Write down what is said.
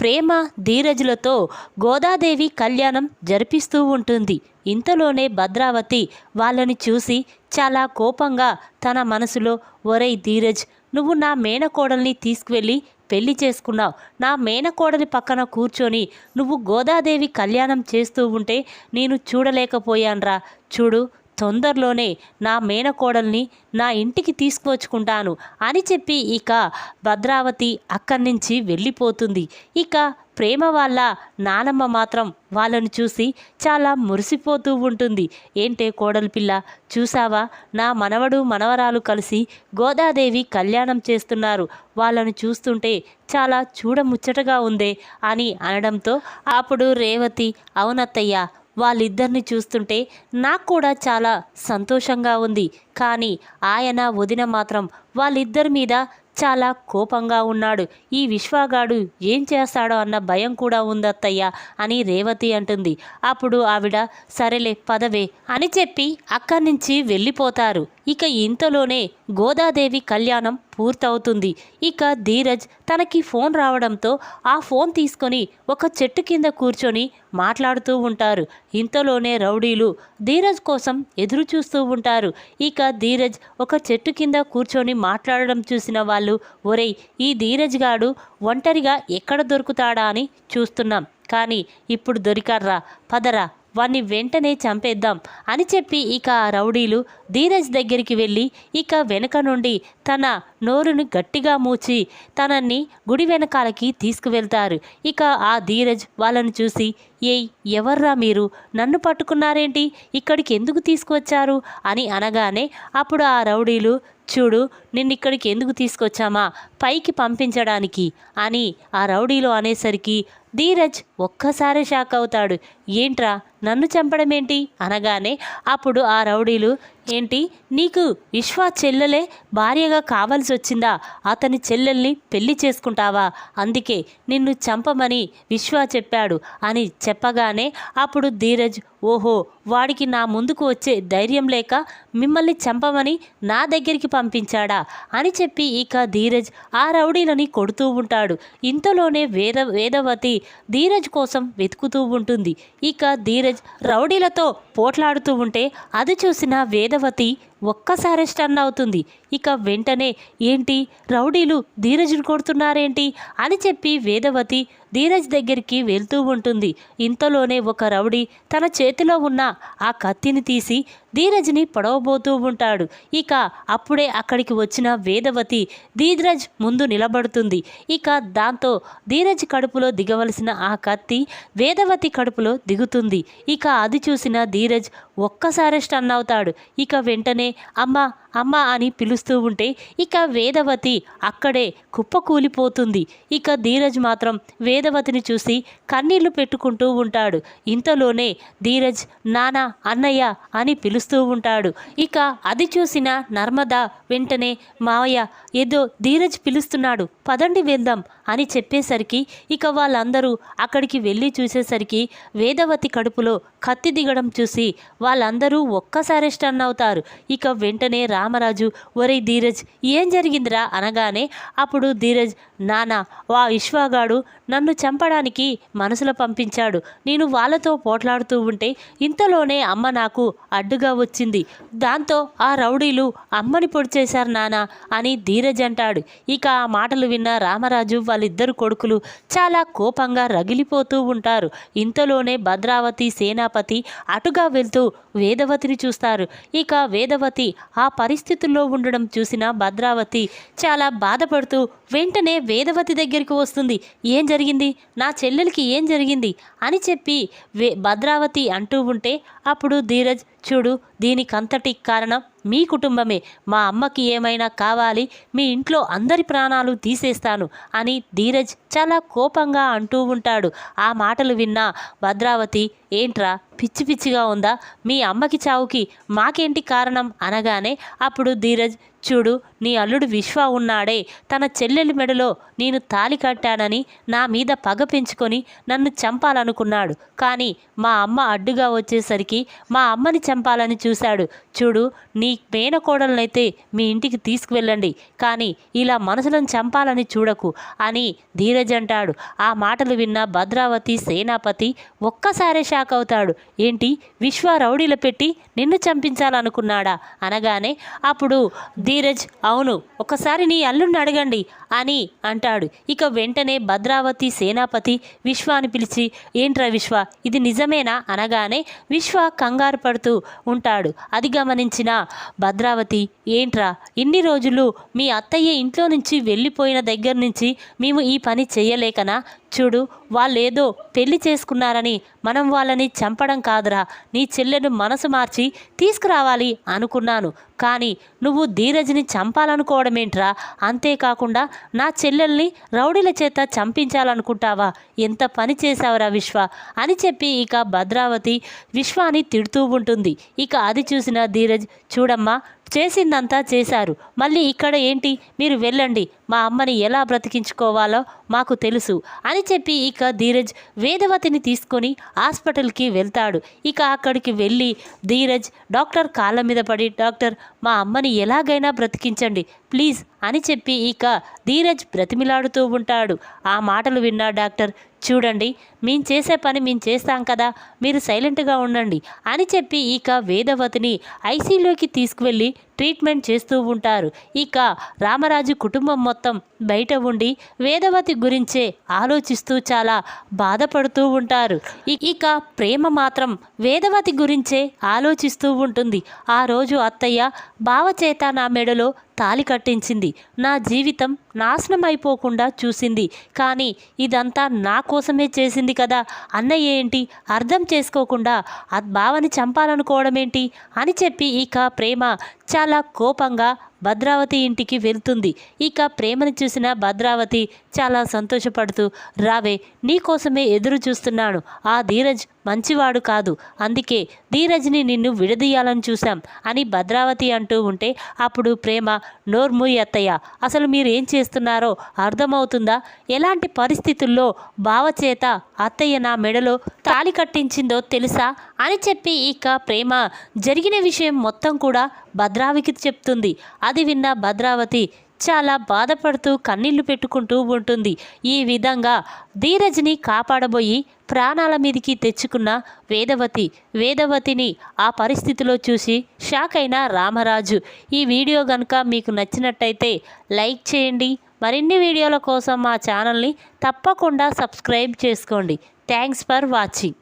ప్రేమ ధీరజులతో గోదాదేవి కళ్యాణం జరిపిస్తూ ఉంటుంది. ఇంతలోనే భద్రావతి వాళ్ళని చూసి చాలా కోపంగా తన మనసులో ఒరేయ్ ధీరజ్ నువ్వు నా మేనకోడల్ని తీసుకువెళ్ళి పెళ్ళి చేసుకున్నావు. నా మేనకోడలి పక్కన కూర్చొని నువ్వు గోదాదేవి కళ్యాణం చేస్తూ ఉంటే నేను చూడలేకపోయాన్రా. చూడు తొందరలోనే నా మేనకోడల్ని నా ఇంటికి తీసుకువచ్చుకుంటాను అని చెప్పి ఇక భద్రావతి అక్కడి నుంచి వెళ్ళిపోతుంది. ఇక ప్రేమ వాళ్ళ నానమ్మ మాత్రం వాళ్ళను చూసి చాలా మురిసిపోతూ ఉంటుంది. ఏంటే కోడలి పిల్ల చూసావా? నా మనవడు మనవరాలు కలిసి గోదాదేవి కళ్యాణం చేస్తున్నారు. వాళ్ళను చూస్తుంటే చాలా చూడముచ్చటగా ఉందే అని అనడంతో అప్పుడు రేవతి అవునత్తయ్య వాళ్ళిద్దరిని చూస్తుంటే నాకు కూడా చాలా సంతోషంగా ఉంది. కానీ ఆయన వదిన మాత్రం వాళ్ళిద్దరి మీద చాలా కోపంగా ఉన్నాడు. ఈ విశ్వాగాడు ఏం చేస్తాడో అన్న భయం కూడా ఉందత్తయ్య అని రేవతి అంటుంది. అప్పుడు ఆవిడ సరేలే పదవే అని చెప్పి అక్కడి నుంచి వెళ్ళిపోతారు. ఇక ఇంతలోనే గోదాదేవి కళ్యాణం పూర్తవుతుంది. ఇక ధీరజ్ తనకి ఫోన్ రావడంతో ఆ ఫోన్ తీసుకొని ఒక చెట్టు కింద కూర్చొని మాట్లాడుతూ ఉంటారు. ఇంతలోనే రౌడీలు ధీరజ్ కోసం ఎదురు చూస్తూ ఉంటారు. ఇక ధీరజ్ ఒక చెట్టు కింద కూర్చొని మాట్లాడడం చూసిన వాళ్ళు ఒరేయ్ ఈ ధీరజ్ గాడు ఒంటరిగా ఎక్కడ దొరుకుతాడా అని చూస్తున్నాం. కానీ ఇప్పుడు దొరికాడ్రా పదరా. వాణ్ణి వెంటనే చంపేద్దాం అని చెప్పి ఇక ఆ రౌడీలు ధీరజ్ దగ్గరికి వెళ్ళి ఇక వెనక నుండి తన నోరును గట్టిగా మూచి తనని గుడి వెనకాలకి తీసుకువెళ్తారు. ఇక ఆ ధీరజ్ వాళ్ళని చూసి ఏయ్ ఎవర్రా మీరు? నన్ను పట్టుకున్నారేంటి? ఇక్కడికి ఎందుకు తీసుకువచ్చారు? అని అనగానే అప్పుడు ఆ రౌడీలు చూడు నిన్నిక్కడికి ఎందుకు తీసుకొచ్చామా? పైకి పంపించడానికి అని ఆ రౌడీలో అనేసరికి ధీరజ్ ఒక్కసారి షాక్ అవుతాడు. ఏంట్రా? నన్ను చంపడమేంటి? అనగానే అప్పుడు ఆ రౌడీలు ఏంటి? నీకు విశ్వ చెల్లెలే భార్యగా కావాల్సి వచ్చిందా అతని చెల్లెల్ని పెళ్ళి చేసుకుంటావా? అందుకే నిన్ను చంపమని విశ్వ చెప్పాడు అని చెప్పగానే అప్పుడు ధీరజ్ ఓహో వాడికి నా ముందుకు వచ్చే ధైర్యం లేక మిమ్మల్ని చంపమని నా దగ్గరికి పంపించాడా? అని చెప్పి ఇక ధీరజ్ ఆ రౌడీలని కొడుతూ ఉంటాడు. ఇంతలోనే వేద వేదవతి ధీరజ్ కోసం వెతుకుతూ ఉంటుంది. ఇక ధీరజ్ రౌడీలతో పోట్లాడుతూ ఉంటే అది చూసిన వేదవతి ఒక్కసారి స్టన్ అవుతుంది. ఇక వెంటనే ఏంటి? రౌడీలు ధీరజ్ను కొడుతున్నారేంటి? అని చెప్పి వేదవతి ధీరజ్ దగ్గరికి వెళ్తూ ఉంటుంది. ఇంతలోనే ఒక రౌడీ తన చేతిలో ఉన్న ఆ కత్తిని తీసి ధీరజ్ని పడవబోతూ ఉంటాడు. ఇక అప్పుడే అక్కడికి వచ్చిన వేదవతి ధీరజ్ ముందు నిలబడుతుంది. ఇక దాంతో ధీరజ్ కడుపులో దిగవలసిన ఆ కత్తి వేదవతి కడుపులో దిగుతుంది. ఇక అది చూసిన ధీరజ్ ఒక్కసారి స్టన్ అవుతాడు. ఇక వెంటనే అమ్మ అమ్మ అని పిలుస్తూ ఉంటే ఇక వేదవతి అక్కడే కుప్పకూలిపోతుంది. ఇక ధీరజ్ మాత్రం వేదవతిని చూసి కన్నీళ్ళు పెట్టుకుంటూ ఉంటాడు. ఇంతలోనే ధీరజ్ నానా అన్నయ్య అని పిలుస్తూ ఉంటాడు. ఇక అది చూసిన నర్మద వెంటనే మావయ్య ఏదో ధీరజ్ పిలుస్తున్నాడు పదండి వెళ్దాం అని చెప్పేసరికి ఇక వాళ్ళందరూ అక్కడికి వెళ్ళి చూసేసరికి వేదవతి కడుపులో కత్తి దిగడం చూసి వాళ్ళందరూ ఒక్కసారి స్టన్ అవుతారు. ఇక వెంటనే రామరాజు ఒరే ధీరజ్ ఏం జరిగిందిరా? అనగానే అప్పుడు ధీరజ్ నానా వా విశ్వాగాడు నన్ను చంపడానికి మనసులో పంపించాడు. నేను వాళ్ళతో పోట్లాడుతూ ఉంటే ఇంతలోనే అమ్మ నాకు అడ్డుగా వచ్చింది. దాంతో ఆ రౌడీలు అమ్మని పొడి చేశారు నానా అని ధీరజ్ అంటాడు. ఇక ఆ మాటలు విన్న రామరాజు వాళ్ళిద్దరు కొడుకులు చాలా కోపంగా రగిలిపోతూ ఉంటారు. ఇంతలోనే భద్రావతి సేనాపతి అటుగా వెళ్తూ వేదవతిని చూస్తారు. ఇక వేదవతి ఆ పరిస్థితుల్లో ఉండడం చూసిన భద్రావతి చాలా బాధపడుతూ వెంటనే వేదవతి దగ్గరికి వస్తుంది. ఏం జరిగింది? నా చెల్లెలకి ఏం జరిగింది? అని చెప్పి వే భద్రావతి అంటూ ఉంటే అప్పుడు ధీరజ్ చూడు దీనికంతటి కారణం మీ కుటుంబమే. మా అమ్మకి ఏమైనా కావాలి మీ ఇంట్లో అందరి ప్రాణాలు తీసేస్తాను అని ధీరజ్ చాలా కోపంగా అంటూ ఉంటాడు. ఆ మాటలు విన్న భద్రావతి ఏంట్రా పిచ్చి పిచ్చిగా ఉందా? మీ అమ్మకి చావుకి మాకేంటి కారణం? అనగానే అప్పుడు ధీరజ్ చూడు నీ అల్లుడు విశ్వ ఉన్నాడే. తన చెల్లెలి మెడలో నేను తాలి కట్టానని నా మీద పగ పెంచుకొని నన్ను చంపాలనుకున్నాడు. కానీ మా అమ్మ అడ్డుగా వచ్చేసరికి మా అమ్మని చంపాలని చూశాడు. చూడు నీ మేనకోడలనైతే మీ ఇంటికి తీసుకువెళ్ళండి. కానీ ఇలా మనసులను చంపాలని చూడకు అని ధీరజ్ అంటాడు. ఆ మాటలు విన్న భద్రావతి సేనాపతి ఒక్కసారే షాక్ అవుతాడు. ఏంటి విశ్వ రౌడీలు పెట్టి నిన్ను చంపించాలనుకున్నాడా? అనగానే అప్పుడు ధీరజ్ అవును ఒకసారి నీ అల్లుడిని అడగండి అని అంటాడు. ఇక వెంటనే భద్రావతి సేనాపతి విశ్వాని పిలిచి ఏంట్రా విశ్వ ఇది నిజమేనా? అనగానే విశ్వ కంగారు పడుతూ ఉంటాడు. అది గమనించిన భద్రావతి ఏంట్రా ఇన్ని రోజులు మీ అత్తయ్య ఇంట్లో నుంచి వెళ్ళిపోయిన దగ్గర నుంచి మేము ఈ పని చెయ్యలేకనా చూడు వాళ్ళేదో పెళ్ళి చేసుకున్నారని మనం వాళ్ళని చంపడం కాదురా. నీ చెల్లెను మనసు మార్చి తీసుకురావాలి అనుకున్నాను. కానీ నువ్వు ధీరజ్ని చంపాలనుకోవడమేంట్రా? అంతేకాకుండా నా చెల్లెల్ని రౌడీల చేత చంపించాలనుకుంటావా? ఎంత పని చేశావురా విశ్వ? అని చెప్పి ఇక భద్రావతి విశ్వాని తిడుతూ ఉంటుంది. ఇక అది చూసిన ధీరజ్ చూడమ్మా చేసిందంతా చేశారు. మళ్ళీ ఇక్కడ ఏంటి? మీరు వెళ్ళండి. మా అమ్మని ఎలా బ్రతికించుకోవాలో మాకు తెలుసు అని చెప్పి ఇక ధీరజ్ వేదవతిని తీసుకొని హాస్పిటల్కి వెళ్తాడు. ఇక అక్కడికి వెళ్ళి ధీరజ్ డాక్టర్ కాళ్ళ మీద పడి డాక్టర్ మా అమ్మని ఎలాగైనా బ్రతికించండి ప్లీజ్ అని చెప్పి ఇక ధీరజ్ బ్రతిమిలాడుతూ ఉంటాడు. ఆ మాటలు విన్న డాక్టర్ చూడండి మేము చేసే పని మేము చేస్తాం కదా మీరు సైలెంట్గా ఉండండి అని చెప్పి ఇక వేదవతిని ఐసీలోకి తీసుకువెళ్ళి ట్రీట్మెంట్ చేస్తూ ఉంటారు. ఇక రామరాజు కుటుంబం మొత్తం బయట ఉండి వేదవతి గురించే ఆలోచిస్తూ చాలా బాధపడుతూ ఉంటారు. ఇక ప్రేమ మాత్రం వేదవతి గురించే ఆలోచిస్తూ ఉంటుంది. ఆ రోజు అత్తయ్య భావచేత నా మెడలో తాలి కట్టించింది. నా జీవితం నాశనం అయిపోకుండా చూసింది. కానీ ఇదంతా నా కోసమే చేసింది కదా. అన్నయ్య ఏంటి? అర్థం చేసుకోకుండా ఆ బావని చంపాలనుకోవడం ఏంటి అని చెప్పి ఇక ప్రేమ చాలా చాలా కోపంగా భద్రావతి ఇంటికి వెళ్తుంది. ఇక ప్రేమని చూసిన భద్రావతి చాలా సంతోషపడుతూ రావే నీకోసమే ఎదురు చూస్తున్నాను ఆ ధీరజ్ మంచివాడు కాదు. అందుకే ధీరజ్ని నిన్ను విడదీయాలని చూశాం అని భద్రావతి అంటూ ఉంటే అప్పుడు ప్రేమ నోర్ముయ్ అత్తయ్య అసలు మీరు ఏం చేస్తున్నారో అర్థమవుతుందా? ఎలాంటి పరిస్థితుల్లో భావచేత అత్తయ్య నా మెడలో తాళి కట్టించిందో తెలుసా? అని చెప్పి ఇక ప్రేమ జరిగిన విషయం మొత్తం కూడా భద్రావికి చెప్తుంది. అది విన్న భద్రావతి చాలా బాధపడుతూ కన్నీళ్ళు పెట్టుకుంటూ ఉంటుంది. ఈ విధంగా ధీరజ్ని కాపాడబోయి ప్రాణాల మీదికి తెచ్చుకున్న వేదవతి వేదవతిని ఆ పరిస్థితిలో చూసి షాక్ అయిన రామరాజు. ఈ వీడియో కనుక మీకు నచ్చినట్టయితే లైక్ చేయండి. మరిన్ని వీడియోల కోసం మా ఛానల్ని తప్పకుండా సబ్స్క్రైబ్ చేసుకోండి. Thanks for watching.